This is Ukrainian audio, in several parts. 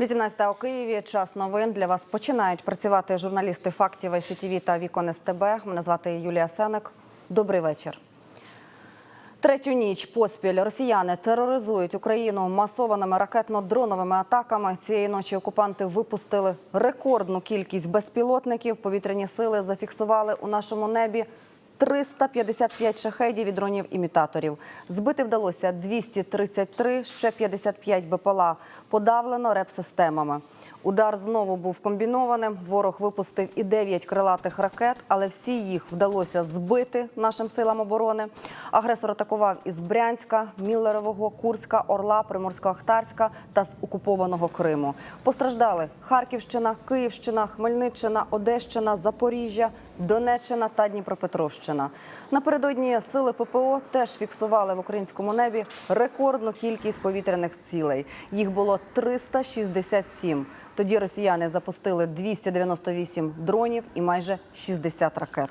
18 у Києві. Час новин для вас починають працювати журналісти фактів СІТВ та Вікон СТБ. Мене звати Юлія Сенек. Добрий вечір. Третю ніч поспіль росіяни тероризують Україну масованими ракетно-дроновими атаками. Цієї ночі окупанти випустили рекордну кількість безпілотників. Повітряні сили зафіксували у нашому небі 355 шахедів і дронів-імітаторів. Збити вдалося 233, ще 55 БПЛА. Подавлено реп-системами. Удар знову був комбінованим. Ворог випустив і 9 крилатих ракет, але всі їх вдалося збити нашим силам оборони. Агресор атакував із Брянська, Міллерового, Курська, Орла, Приморсько-Ахтарська та з окупованого Криму. Постраждали Харківщина, Київщина, Хмельниччина, Одещина, Запоріжжя, Донеччина та Дніпропетровщина. Напередодні сили ППО теж фіксували в українському небі рекордну кількість повітряних цілей. Їх було 367. Тоді росіяни запустили 298 дронів і майже 60 ракет.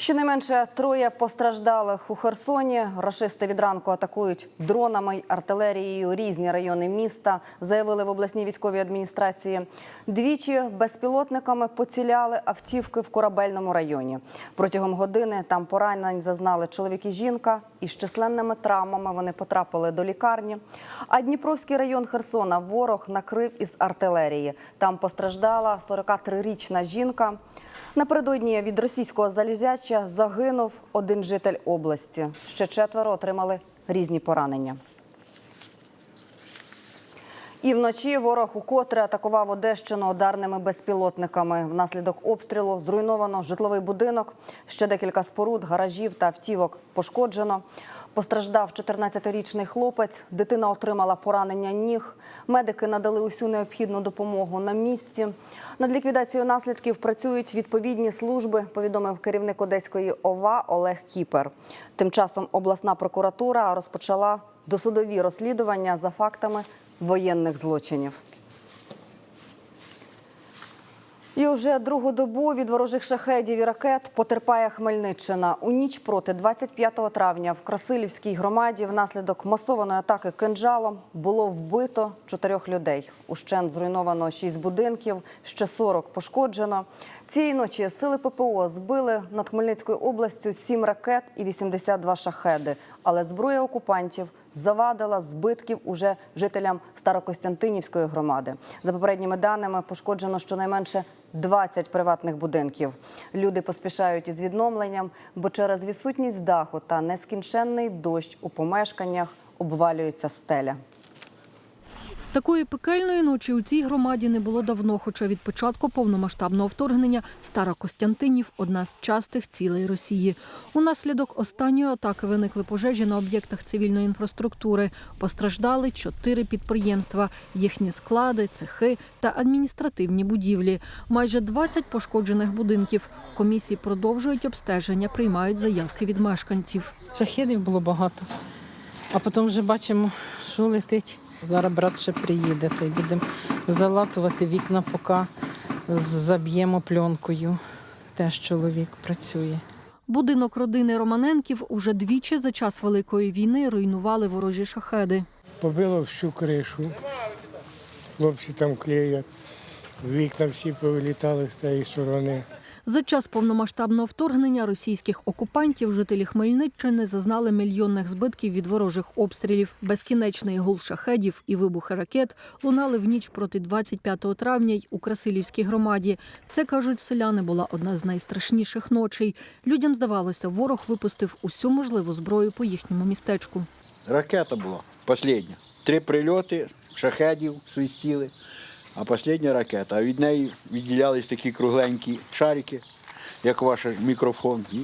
Щонайменше троє постраждалих у Херсоні. Рашисти від ранку атакують дронами й артилерією різні райони міста, заявили в обласній військовій адміністрації. Двічі безпілотниками поціляли автівки в корабельному районі. Протягом години там поранень зазнали чоловік і жінка, і з численними травмами вони потрапили до лікарні. А Дніпровський район Херсона ворог накрив із артилерії. Там постраждала 43-річна жінка. Напередодні від російського залізяча загинув один житель області. Ще четверо отримали різні поранення. І вночі ворог укотре атакував Одещину ударними безпілотниками. Внаслідок обстрілу зруйновано житловий будинок. Ще декілька споруд, гаражів та автівок пошкоджено. Постраждав 14-річний хлопець. Дитина отримала поранення ніг. Медики надали усю необхідну допомогу на місці. Над ліквідацією наслідків працюють відповідні служби. Повідомив керівник Одеської ОВА Олег Кіпер. Тим часом обласна прокуратура розпочала досудові розслідування за фактами воєнних злочинів. І вже другу добу від ворожих шахедів і ракет потерпає Хмельниччина. У ніч проти 25 травня в Красилівській громаді внаслідок масованої атаки кинджалом було вбито чотирьох людей. Ущент зруйновано шість будинків, ще 40 пошкоджено. Цієї ночі сили ППО збили над Хмельницькою областю сім ракет і 82 шахеди. Але зброя окупантів завадила збитків уже жителям Старокостянтинівської громади. За попередніми даними пошкоджено щонайменше 20 приватних будинків. Люди поспішають із відновленням, бо через відсутність даху та нескінченний дощ у помешканнях обвалюється стеля. Такої пекельної ночі у цій громаді не було давно, хоча від початку повномасштабного вторгнення Стара Костянтинів – одна з частих цілей Росії. Унаслідок останньої атаки виникли пожежі на об'єктах цивільної інфраструктури. Постраждали чотири підприємства, їхні склади, цехи та адміністративні будівлі. Майже 20 пошкоджених будинків. Комісії продовжують обстеження, приймають заявки від мешканців. Шахідів було багато. А потім вже бачимо, що летить. Зараз брат ще приїде, то й будемо залатувати вікна, поки заб'ємо пленкою. Теж чоловік працює. Будинок родини Романенків уже двічі за час Великої війни руйнували ворожі шахеди. Побило всю кришу. Хлопці там клеять. Вікна всі повилітали з цієї сторони. За час повномасштабного вторгнення російських окупантів жителі Хмельниччини зазнали мільйонних збитків від ворожих обстрілів. Безкінечний гул шахедів і вибухи ракет лунали в ніч проти 25 травня й у Красилівській громаді. Це кажуть селяни. Була одна з найстрашніших ночей. Людям здавалося, ворог випустив усю можливу зброю по їхньому містечку. Ракета була остання. Три прильоти, шахедів свистіли, а остання ракета. А від неї відділялись такі кругленькі шарики, як ваш мікрофон, і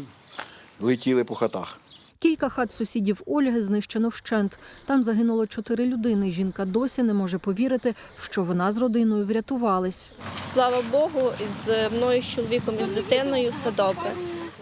летіли по хатах. Кілька хат сусідів Ольги знищено вщент. Там загинуло чотири людини. Жінка досі не може повірити, що вона з родиною врятувались. Слава Богу, з мною з чоловіком і з дитиною все добре.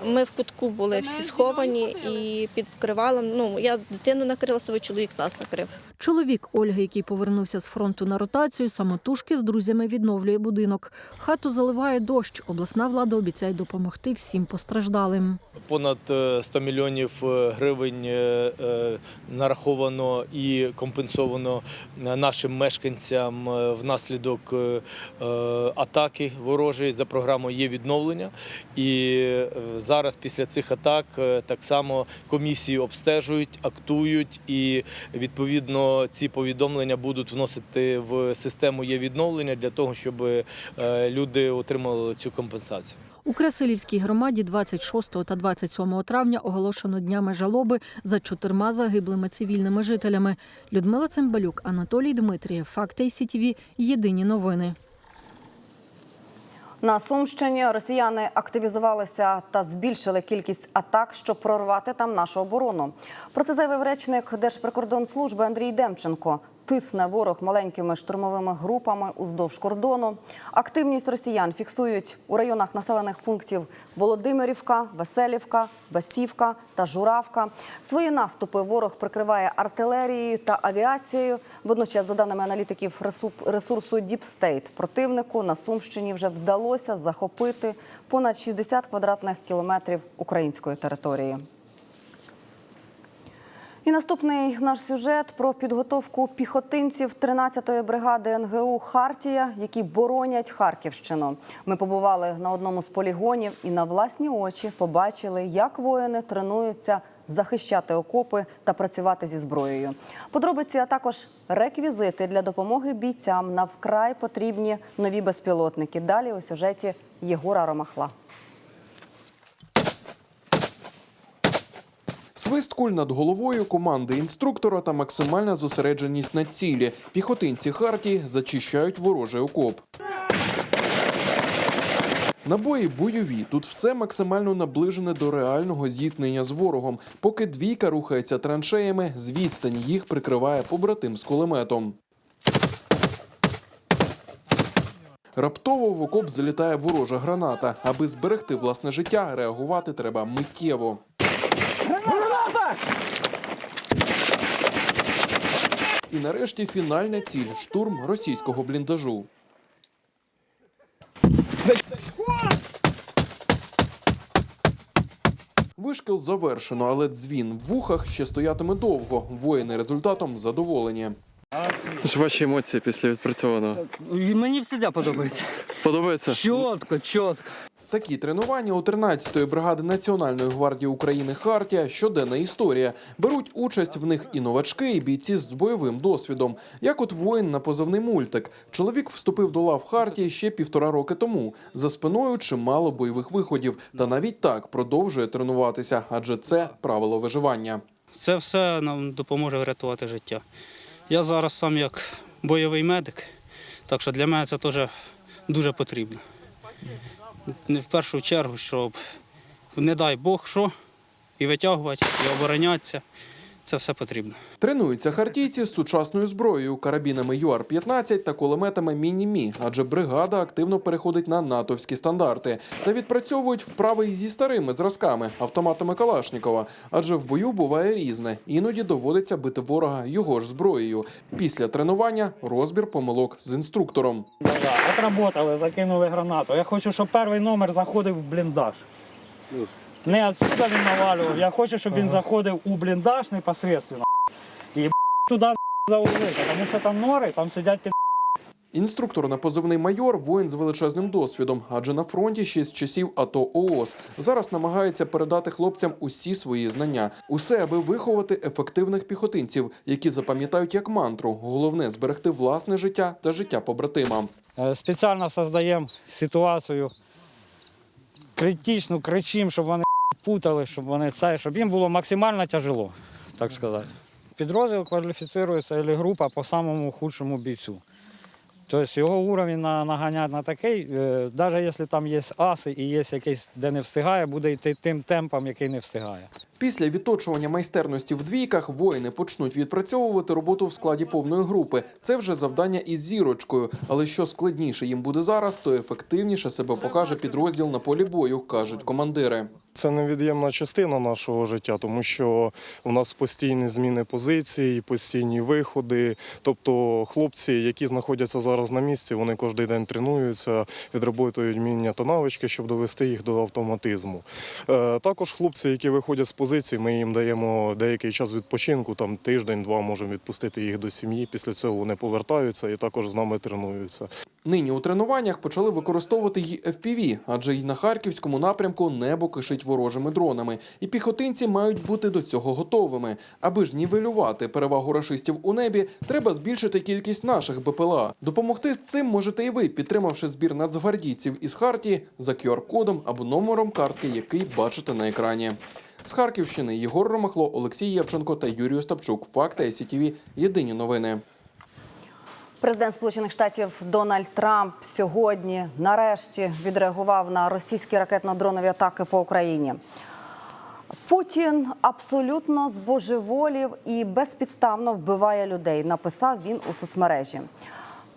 Ми в кутку були всі сховані і під покривалом. Ну, я дитину накрила, свій чоловік нас накрив. Чоловік Ольги, який повернувся з фронту на ротацію, самотужки з друзями відновлює будинок. Хату заливає дощ. Обласна влада обіцяє допомогти всім постраждалим. Понад е, 100 мільйонів е, гривень е, е, нараховано і компенсовано е, нашим мешканцям е, внаслідок е, е, атаки ворожої за програмою є відновлення. І е, зараз після цих атак е, так само комісії обстежують, актують, і відповідно ці повідомлення будуть вносити в систему є відновлення для того, щоб е, люди отримали цю компенсацію. У Красилівській громаді 26 та 27 травня оголошено днями жалоби за чотирма загиблими цивільними жителями. Людмила Цимбалюк, Анатолій Дмитрієв, Факти СІТВ. Єдині новини. На Сумщині росіяни активізувалися та збільшили кількість атак, щоб прорвати там нашу оборону. Про це заявив речник Держприкордонслужби Андрій Демченко. Тисне ворог маленькими штурмовими групами уздовж кордону. Активність росіян фіксують у районах населених пунктів Володимирівка, Веселівка, Басівка та Журавка. Свої наступи ворог прикриває артилерією та авіацією. Водночас, за даними аналітиків ресу- ресурсу State, противнику на Сумщині вже вдалося захопити понад 60 квадратних кілометрів української території. І наступний наш сюжет про підготовку піхотинців 13-ї бригади НГУ Хартія, які боронять Харківщину. Ми побували на одному з полігонів і на власні очі побачили, як воїни тренуються захищати окопи та працювати зі зброєю. Подробиці, а також реквізити для допомоги бійцям на вкрай потрібні нові безпілотники. Далі у сюжеті Єгора Ромахла. Свист куль над головою, команди інструктора та максимальна зосередженість на цілі. Піхотинці Хартії зачищають ворожий окоп. Набої бойові. Тут все максимально наближене до реального зіткнення з ворогом. Поки двійка рухається траншеями, з відстані їх прикриває побратим з кулеметом. Раптово в окоп залітає ворожа граната. Аби зберегти власне життя, реагувати треба миттєво. І нарешті фінальна ціль штурм російського бліндажу. Вишкіл завершено, але дзвін в вухах ще стоятиме довго. Воїни результатом задоволені. Що ваші емоції після відпрацьованого? Мені завжди подобається. Подобається? Чітко, чітко. Такі тренування у 13-ї бригади Національної гвардії України Хартія щоденна історія. Беруть участь в них і новачки, і бійці з бойовим досвідом. Як от воїн на позивний мультик. Чоловік вступив до лав Хартії ще півтора роки тому. За спиною чимало бойових виходів. Та навіть так продовжує тренуватися, адже це правило виживання. Це все нам допоможе врятувати життя. Я зараз сам як бойовий медик, так що для мене це теж дуже потрібно. Не в першу чергу, щоб не дай Бог що, і витягувати, і оборонятися. Це все потрібно. Тренуються хартійці з сучасною зброєю, карабінами ЮАР-15 та кулеметами Міні-Мі, адже бригада активно переходить на натовські стандарти та відпрацьовують вправи і зі старими зразками, автоматами Калашнікова. Адже в бою буває різне. Іноді доводиться бити ворога його ж зброєю. Після тренування розбір помилок з інструктором. Отработали, закинули гранату. Я хочу, щоб перший номер заходив в бліндаж. Не отсюда він навалював. Я хочу, щоб він заходив у бліндаж непосредственно. І туди заулити, тому що там нори, там сидять під Інструктор на позивний майор воїн з величезним досвідом, адже на фронті ще з часів АТО ООС. Зараз намагається передати хлопцям усі свої знання, усе аби виховати ефективних піхотинців, які запам'ятають як мантру. Головне зберегти власне життя та життя побратима. Е, Спеціально создаємо ситуацію критичну, кричимо, щоб вони путали, щоб вони це, щоб їм було максимально тяжело, так сказати. Підрозділ кваліфіцирується або група по самому худшому бійцю. Тобто його уровень на- наганять на такий, навіть якщо там є аси і є якийсь, де не встигає, буде йти тим темпом, який не встигає. Після відточування майстерності в двійках воїни почнуть відпрацьовувати роботу в складі повної групи. Це вже завдання із зірочкою. Але що складніше їм буде зараз, то ефективніше себе покаже підрозділ на полі бою, кажуть командири. Це невід'ємна частина нашого життя, тому що у нас постійні зміни позицій, постійні виходи. Тобто хлопці, які знаходяться зараз на місці, вони кожен день тренуються, відроботують вміння та навички, щоб довести їх до автоматизму. Е, Також хлопці, які виходять з позицій, ми їм даємо деякий час відпочинку, там тиждень-два можемо відпустити їх до сім'ї. Після цього вони повертаються і також з нами тренуються. Нині у тренуваннях почали використовувати й FPV, адже й на харківському напрямку небо кишить ворожими дронами, і піхотинці мають бути до цього готовими. Аби ж нівелювати перевагу рашистів у небі, треба збільшити кількість наших БПЛА. Допомогти з цим можете і ви, підтримавши збір нацгвардійців із Хартії за QR-кодом або номером картки, який бачите на екрані. З Харківщини Єгор Ромахло, Олексій Євченко та Юрій Остапчук. Факти СІТВ. Єдині новини. Президент Сполучених Штатів Дональд Трамп сьогодні нарешті відреагував на російські ракетно-дронові атаки по Україні. Путін абсолютно збожеволів і безпідставно вбиває людей. Написав він у соцмережі.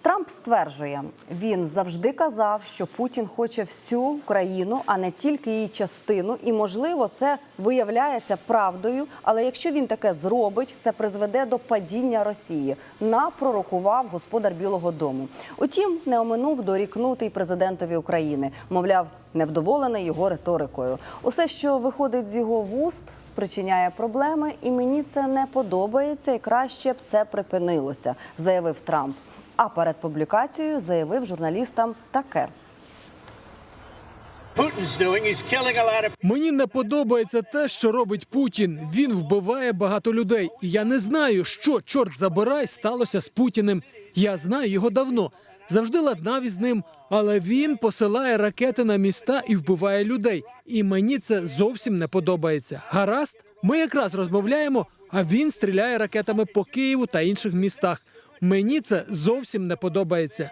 Трамп стверджує, він завжди казав, що Путін хоче всю країну, а не тільки її частину. І можливо, це виявляється правдою. Але якщо він таке зробить, це призведе до падіння Росії. Напророкував господар Білого Дому. Утім, не оминув дорікнутий президентові України. Мовляв, невдоволений його риторикою. Усе, що виходить з його вуст, спричиняє проблеми, і мені це не подобається, і краще б це припинилося, заявив Трамп. А перед публікацією заявив журналістам таке. Мені не подобається те, що робить Путін. Він вбиває багато людей. І я не знаю, що чорт забирай сталося з Путіним. Я знаю його давно. Завжди ладнав із ним, але він посилає ракети на міста і вбиває людей. І мені це зовсім не подобається. Гаразд, ми якраз розмовляємо, а він стріляє ракетами по Києву та інших містах. Мені це зовсім не подобається.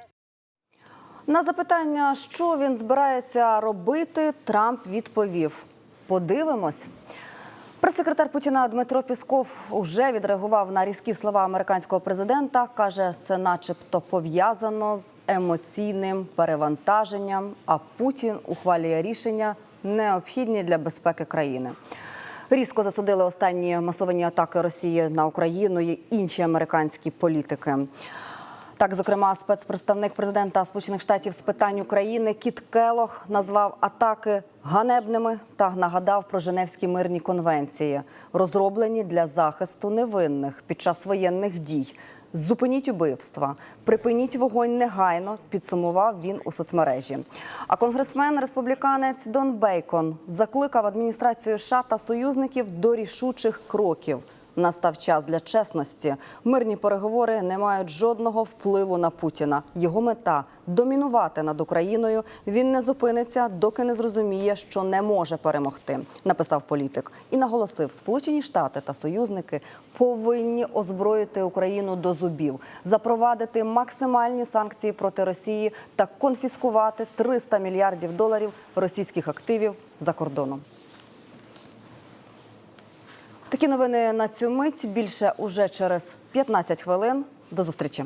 На запитання, що він збирається робити, Трамп відповів: подивимось. Прес-секретар Путіна Дмитро Пісков вже відреагував на різкі слова американського президента. каже, це, начебто, пов'язано з емоційним перевантаженням. А Путін ухвалює рішення необхідні для безпеки країни. Різко засудили останні масовані атаки Росії на Україну і інші американські політики. Так, зокрема, спецпредставник президента Сполучених Штатів з питань України Кіт Келох назвав атаки ганебними та нагадав про Женевські мирні конвенції, розроблені для захисту невинних під час воєнних дій. Зупиніть убивства, припиніть вогонь негайно. Підсумував він у соцмережі. А конгресмен республіканець Дон Бейкон закликав адміністрацію США та союзників до рішучих кроків. Настав час для чесності. Мирні переговори не мають жодного впливу на Путіна. Його мета домінувати над Україною. Він не зупиниться, доки не зрозуміє, що не може перемогти. Написав політик і наголосив: Сполучені Штати та союзники повинні озброїти Україну до зубів, запровадити максимальні санкції проти Росії та конфіскувати 300 мільярдів доларів російських активів за кордоном. Такі новини на цю мить більше уже через 15 хвилин. До зустрічі.